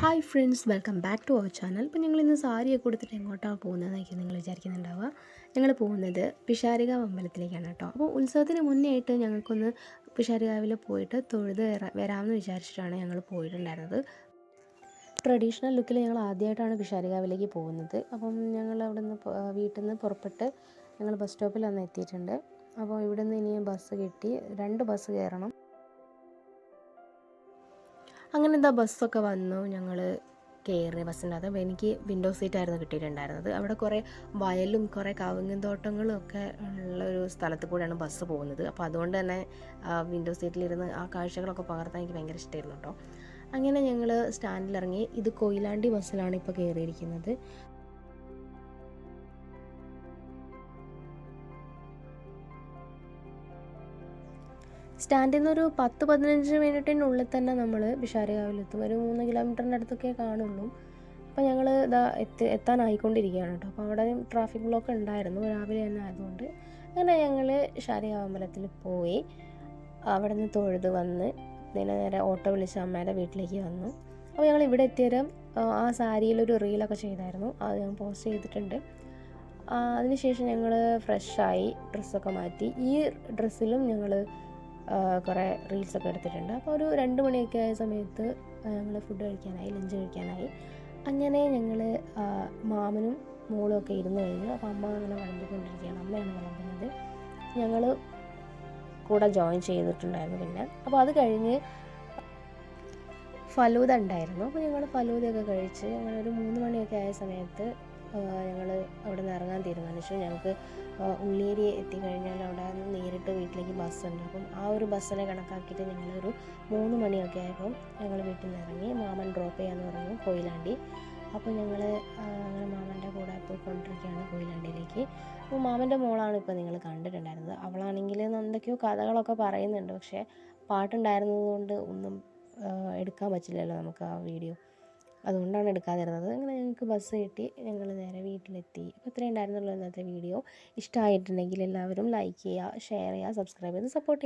Hi friends welcome back to our channel ഇപ്പം ഞങ്ങൾ ഇന്ന് സാരിയൊക്കെ കൊടുത്തിട്ട് എങ്ങോട്ടാണ് പോകുന്നതെന്നായിരിക്കും നിങ്ങൾ വിചാരിക്കുന്നുണ്ടാവുക. ഞങ്ങൾ പോകുന്നത് പിഷാരിക അമ്പലത്തിലേക്കാണ് കേട്ടോ. അപ്പോൾ ഉത്സവത്തിന് മുന്നേ ആയിട്ട് ഞങ്ങൾക്കൊന്ന് പിഷാരികാവിൽ പോയിട്ട് തൊഴുത് വരാമെന്ന് വിചാരിച്ചിട്ടാണ് ഞങ്ങൾ പോയിട്ടുണ്ടായിരുന്നത്. ട്രഡീഷണൽ ലുക്കിൽ ഞങ്ങൾ ആദ്യമായിട്ടാണ് പിഷാരികാവിലേക്ക് പോകുന്നത്. അപ്പം ഞങ്ങൾ അവിടെ നിന്ന് വീട്ടിൽ നിന്ന് പുറപ്പെട്ട് ഞങ്ങൾ ബസ് സ്റ്റോപ്പിൽ വന്ന് എത്തിയിട്ടുണ്ട്. അപ്പോൾ ഇവിടെ നിന്ന് ഇനി ബസ് കിട്ടി. രണ്ട് ബസ് കയറണം. അങ്ങനെ എന്താ ബസ്സൊക്കെ വന്നു ഞങ്ങൾ കയറി ബസ്സിന്റെ അപ്പോൾ എനിക്ക് വിൻഡോ സീറ്റായിരുന്നു കിട്ടിയിട്ടുണ്ടായിരുന്നത്. അവിടെ കുറേ വയലും കുറേ കവുങ്ങും തോട്ടങ്ങളും ഒക്കെ ഉള്ള ഒരു സ്ഥലത്ത് കൂടെയാണ് ബസ് പോകുന്നത്. അപ്പോൾ അതുകൊണ്ട് തന്നെ വിൻഡോ സീറ്റിലിരുന്ന് ആ കാഴ്ചകളൊക്കെ പകർത്താൻ എനിക്ക് ഭയങ്കര ഇഷ്ടമായിരുന്നു കേട്ടോ അങ്ങനെ ഞങ്ങൾ സ്റ്റാൻഡിലിറങ്ങി ഇത് കൊയിലാണ്ടി ബസ്സിലാണ് ഇപ്പോൾ കയറിയിരിക്കുന്നത് സ്റ്റാൻഡിൽ നിന്ന് ഒരു പത്ത് പതിനഞ്ച് മിനിറ്റിനുള്ളിൽ തന്നെ നമ്മൾ വിഷാരകാവിലെത്തും ഒരു മൂന്ന് കിലോമീറ്ററിന്റെ അടുത്തൊക്കെ കാണുള്ളൂ. അപ്പോൾ ഞങ്ങൾ ഇതാ എത്തി എത്താനായിക്കൊണ്ടിരിക്കുകയാണ് കേട്ടോ. അപ്പോൾ അവിടെ ട്രാഫിക് ബ്ലോക്ക് ഉണ്ടായിരുന്നു. രാവിലെ തന്നെ ആയതുകൊണ്ട് അങ്ങനെ ഞങ്ങൾ ഷാരികാവ് അമ്പലത്തിൽ പോയി. അവിടെ നിന്ന് തൊഴുത് വന്ന് നേരെ നേരെ ഓട്ടോ വിളിച്ച് അമ്മയുടെ വീട്ടിലേക്ക് വന്നു. അപ്പോൾ ഞങ്ങൾ ഇവിടെ എത്തിയരം ആ സാരിയിലൊരു റീലൊക്കെ ചെയ്തായിരുന്നു. അത് ഞാൻ പോസ്റ്റ് ചെയ്തിട്ടുണ്ട്. അതിനുശേഷം ഞങ്ങൾ ഫ്രഷായി ഡ്രസ്സൊക്കെ മാറ്റി. ഈ ഡ്രസ്സിലും ഞങ്ങൾ കുറേ റീൽസൊക്കെ എടുത്തിട്ടുണ്ട്. അപ്പോൾ ഒരു രണ്ട് മണിയൊക്കെ ആയ സമയത്ത് ഞങ്ങൾ ഫുഡ് കഴിക്കാനായി ലഞ്ച് കഴിക്കാനായി. അങ്ങനെ ഞങ്ങൾ മാമനും മോളും ഒക്കെ ഇരുന്ന് കഴിഞ്ഞു. അപ്പോൾ അമ്മ അങ്ങനെ വിളമ്പിക്കൊണ്ടിരിക്കുകയാണ്. അമ്മയാണ് വിളമ്പുന്നത്. ഞങ്ങൾ കൂടെ ജോയിൻ ചെയ്തിട്ടുണ്ടായിരുന്നു പിന്നെ. അപ്പോൾ അത് കഴിഞ്ഞ് ഫലൂദ ഉണ്ടായിരുന്നു. അപ്പോൾ ഞങ്ങൾ ഫലൂദയൊക്കെ കഴിച്ച് ഒരു മൂന്ന് മണിയൊക്കെ ആയ സമയത്ത് ഞങ്ങൾ അവിടെ നിന്ന് ഇറങ്ങാൻ തീരുമാനിച്ചു. ഞങ്ങൾക്ക് ഉള്ളേരി എത്തിക്കഴിഞ്ഞാൽ അവിടെ നേരിട്ട് വീട്ടിലേക്ക് ബസ്സുണ്ട് അപ്പം ആ ഒരു ബസ്സിനെ കണക്കാക്കിയിട്ട് ഞങ്ങളൊരു മൂന്ന് മണിയൊക്കെ ആയപ്പം ഞങ്ങൾ വീട്ടിൽ നിന്ന് ഇറങ്ങി മാമൻ ഡ്രോപ്പ് ചെയ്യാന്ന് പറഞ്ഞു കൊയിലാണ്ടി. അപ്പോൾ ഞങ്ങൾ അങ്ങനെ മാമന്റെ കൂടെ പോയിക്കൊണ്ടിരിക്കുകയാണ് കൊയിലാണ്ടിയിലേക്ക്. അപ്പോൾ മാമന്റെ മോളാണ് ഇപ്പോൾ നിങ്ങൾ കണ്ടിട്ടുണ്ടായിരുന്നത്. അവളാണെങ്കിൽ എന്തൊക്കെയോ കഥകളൊക്കെ പറയുന്നുണ്ട്. പക്ഷേ പാട്ടുണ്ടായിരുന്നത് കൊണ്ട് ഒന്നും എടുക്കാൻ പറ്റില്ലല്ലോ നമുക്ക് ആ വീഡിയോ അതുകൊണ്ടാണ് എടുക്കാതിരുന്നത്. അങ്ങനെ ഞങ്ങൾക്ക് ബസ് കിട്ടി. ഞങ്ങൾ നേരെ വീട്ടിലെത്തി. അപ്പോൾ ഇത്രയും ഉണ്ടായിരുന്നുള്ളൂ ഇന്നത്തെ വീഡിയോ ഇഷ്ടമായിട്ടുണ്ടെങ്കിൽ എല്ലാവരും ലൈക്ക് ചെയ്യുക ഷെയർ ചെയ്യുക സബ്സ്ക്രൈബ് ചെയ്ത് സപ്പോർട്ട് ചെയ്യുക.